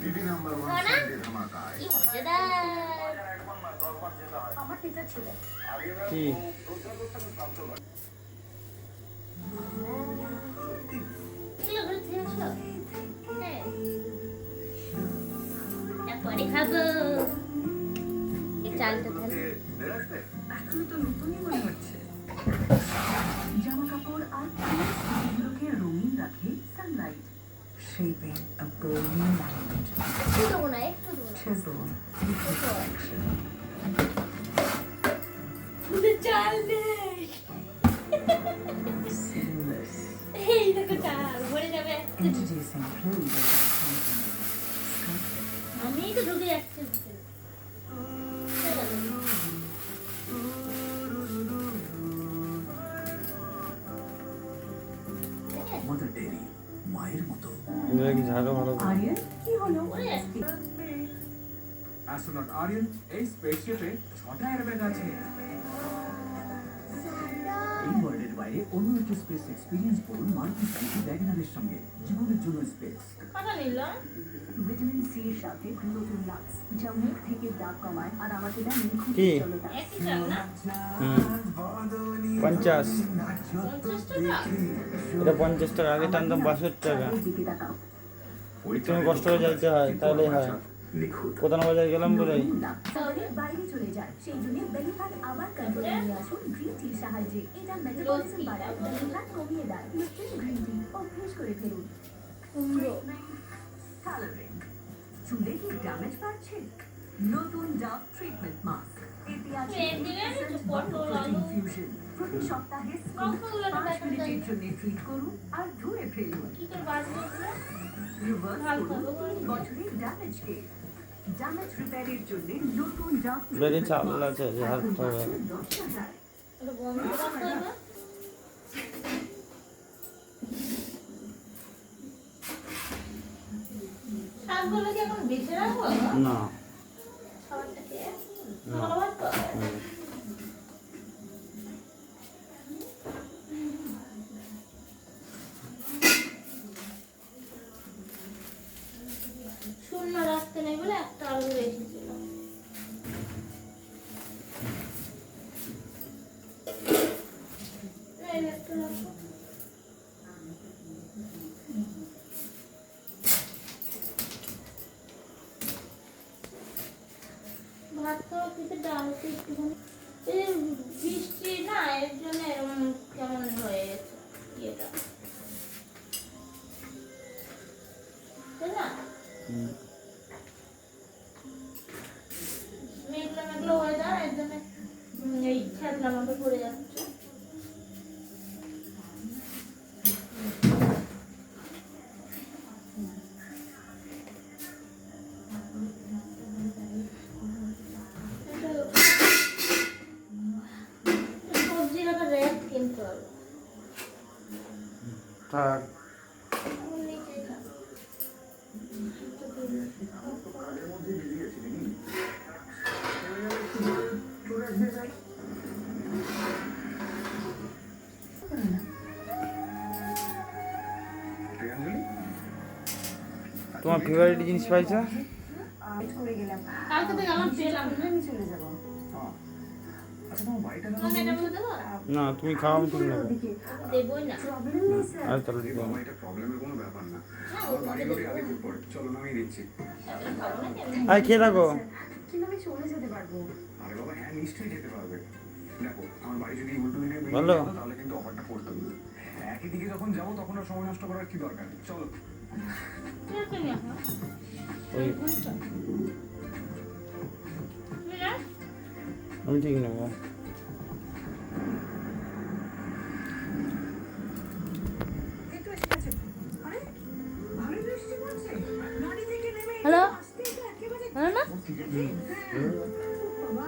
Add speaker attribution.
Speaker 1: দিদি number one
Speaker 2: সোনা?
Speaker 1: Sunday ধামাকায়
Speaker 3: আমার টিচার ছিলেন
Speaker 4: কি
Speaker 2: তারপরে খাব এই চালটা
Speaker 3: এখন তো নতুনই মনে হচ্ছে জামা কাপড় আর এগুলোকে রঙিন রাখে সানলাইট chisel seamless. introducing
Speaker 2: আমি তো ঢুকে যাচ্ছি।
Speaker 1: মায়ের মতো।
Speaker 4: এগুলো কি ঝাড়ো ভালো করে?
Speaker 3: আরিয়ান কি হলো?
Speaker 2: ওরে
Speaker 5: অ্যাস্ট্রোনট আরিয়ান এই স্পেসশিপে ছটা এয়ারব্যাগ আছে।
Speaker 1: এই ওয়ার্ল্ডের বাইরে অন্য একটা স্পেস এক্সপিরিয়েন্স করুন ব্যাগনারের সঙ্গে। জীবনের জন্য স্পেস
Speaker 3: ভিটামিন সি এর সাথে নতুন লাক্স যা মুখ থেকে দাগ কমায় আর আমাকে দেয় নিখুঁত
Speaker 4: কি? পঞ্চাশ।
Speaker 2: পঞ্চাশ টাকা
Speaker 4: এটা পঞ্চাশ টাকা আগে টানতাম বাষট্টি টাকা। তুমি কষ্ট করে যাইতে হয় তাহলেই হয়। প্রধান বাজার গেলাম
Speaker 3: বেলি চুলে কি ড্যামেজ নতুন ডাভ ট্রিটমেন্ট মাস্ক প্রতি সপ্তাহে
Speaker 2: কতগুলো
Speaker 3: পাঁচ
Speaker 2: দেখা
Speaker 3: মিনিটের
Speaker 2: যায়?
Speaker 3: জন্য ট্রিট করুন আর ধুয়ে ফেলুন
Speaker 2: কি করে বাজবে এগুলো?
Speaker 3: রিভার্স করুন তিন বছরের ড্যামেজকে ড্যামেজ রিপেয়ারের জন্য নতুন ডাভ
Speaker 4: বেরি চাল আছে হাত
Speaker 2: শাকগুলো কি এখন বেছে রাখব
Speaker 4: না
Speaker 2: খাবারটাকে
Speaker 4: না।
Speaker 2: শূন্য রাখতে বলে একটা আলু রেখেছিল। এর জন্য এরকম কেমন হয়ে গেছে ইয়েটা তাই না
Speaker 4: হুম।
Speaker 2: মেঘলা মেঘলা হয়ে যায় এর জন্য উম, এই ছ্যাঁতলার মতো
Speaker 4: থাক তোমার ফেভারিট জিনিস পাইছো?
Speaker 3: গেলাম
Speaker 2: কালকে থেকে আমার পেলাম না
Speaker 3: আমি চলে যাব।
Speaker 1: না
Speaker 4: তুমি খাও আমি তুমি
Speaker 2: দেবই না
Speaker 4: আর তাহলে দিবো
Speaker 1: এটা প্রবলেমের কোনো ব্যাপার না বাড়ি ঘরে পড়ে চলো দিচ্ছি
Speaker 2: না
Speaker 4: খেয়ে
Speaker 3: কিন্তু আমি চলে যেতে পারব
Speaker 1: আরে বাবা হ্যাঁ নিশ্চয়ই যেতে পারবে দেখো আমার বাড়ি যদি উল্টো দিকে
Speaker 4: ভালো।
Speaker 1: তাহলে কিন্তু অফারটা করতাম না একই দিকে যখন যাব তখন আর সময় নষ্ট করার কি দরকার চলো।
Speaker 4: ওই আমি ঠিক নেব
Speaker 3: একটু এসে গেছে আরে ভারী বৃষ্টি পড়ছে গাড়ি থেকে নেমে
Speaker 2: হ্যালো?
Speaker 3: আসতে তো একেবারে
Speaker 2: হলো না?
Speaker 3: বাবা,